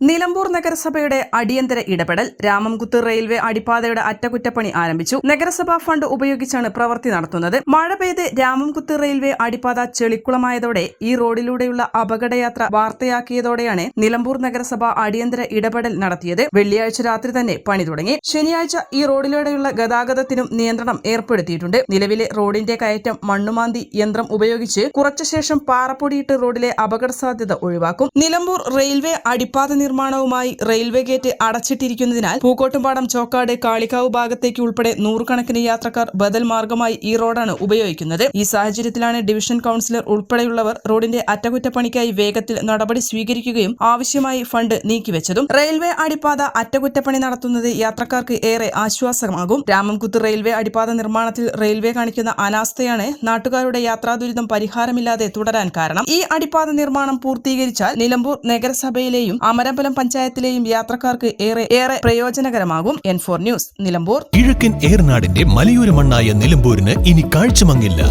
Nilambur നഗരസഭയുടെ അടിയന്തര ഇടപെടൽ രാമംകുത്ത് റെയിൽവേ അടിപ്പാതയുടെ അറ്റകുറ്റപ്പണി ആരംഭിച്ചു. നഗരസഭാ ഫണ്ട് ഉപയോഗിച്ചാണ് പ്രവൃത്തി നടത്തുന്നത്. മഴ പെയ്ത് രാമംകുത്ത് റെയിൽവേ അടിപ്പാത ചെളിക്കുളമായതോടെ ഈ റോഡിലൂടെയുള്ള അപകടയാത്ര വാർത്തയാക്കിയതോടെയാണ് നിലമ്പൂർ നഗരസഭ അടിയന്തര ഇടപെടൽ നടത്തിയത്. വെള്ളിയാഴ്ച രാത്രി തന്നെ പണി തുടങ്ങി. ശനിയാഴ്ച ഈ റോഡിലൂടെയുള്ള ഗതാഗതത്തിനും നിയന്ത്രണം ഏർപ്പെടുത്തിയിട്ടുണ്ട്. നിലവിലെ റോഡിന്റെ കയറ്റം മണ്ണുമാന്തി യന്ത്രം ഉപയോഗിച്ച് കുറച്ചു ശേഷം പാറപ്പൊടിയിട്ട് റോഡിലെ അപകട സാധ്യത ഒഴിവാക്കും. നിലമ്പൂർ റെയിൽവേ അടിപ്പാത നിർമ്മാണവുമായി റെയിൽവേ ഗേറ്റ് അടച്ചിട്ടിരിക്കുന്നതിനാൽ പൂക്കോട്ടുംപാടം ചോക്കാട് കാളിക്കാവ് ഭാഗത്തേക്ക് ഉൾപ്പെടെ നൂറുകണക്കിന് യാത്രക്കാർ ബദൽ മാർഗമായി ഈ റോഡാണ് ഉപയോഗിക്കുന്നത്. ഈ സാഹചര്യത്തിലാണ് ഡിവിഷൻ കൌൺസിലർ ഉൾപ്പെടെയുള്ളവർ റോഡിന്റെ അറ്റകുറ്റപ്പണിക്കായി വേഗത്തിൽ നടപടി സ്വീകരിക്കുകയും ആവശ്യമായി ഫണ്ട് നീക്കിവെച്ചതും. റെയിൽവേ അടിപ്പാത അറ്റകുറ്റപ്പണി നടത്തുന്നത് യാത്രക്കാർക്ക് ഏറെ ആശ്വാസമാകും. രാമംകുത്ത് റെയിൽവേ അടിപ്പാത നിർമ്മാണത്തിൽ റെയിൽവേ കാണിക്കുന്ന അനാസ്ഥയാണ് നാട്ടുകാരുടെ യാത്രാദുരിതം പരിഹാരമില്ലാതെ തുടരാൻ കാരണം. ഈ അടിപ്പാത നിർമ്മാണം പൂർത്തീകരിച്ചാൽ നിലമ്പൂർ നഗരസഭയിലെയും അമരമ്പലം പഞ്ചായത്തിലെയും യാത്രക്കാർക്ക് ഏറെ ഏറെ പ്രയോജനകരമാകും എൻ ഫോർ ന്യൂസ് നിലമ്പൂർ. കിഴക്കൻ ഏറനാടിന്റെ മലയോര മണ്ണായ നിലമ്പൂരിന് ഇനി കാഴ്ചമങ്ങില്ല.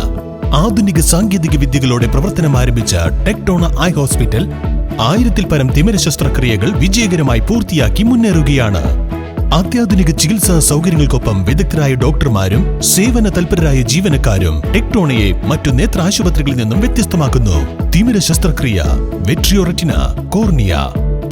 ആധുനിക സാങ്കേതിക വിദ്യകളോടെ പ്രവർത്തനം ആരംഭിച്ച ടെക്ടോണ ഐ ഹോസ്പിറ്റൽ ആയിരത്തിൽ പരം തിമിര ശസ്ത്രക്രിയകൾ വിജയകരമായി പൂർത്തിയാക്കി മുന്നേറുകയാണ്. അത്യാധുനിക ചികിത്സാ സൗകര്യങ്ങൾക്കൊപ്പം വിദഗ്ധരായ ഡോക്ടർമാരും സേവന തൽപരരായ ജീവനക്കാരും ടെക്ടോണയെ മറ്റു നേത്ര ആശുപത്രികളിൽ നിന്നും വ്യത്യസ്തമാക്കുന്നു. തിമിര ശസ്ത്രക്രിയ vitreoretina cornea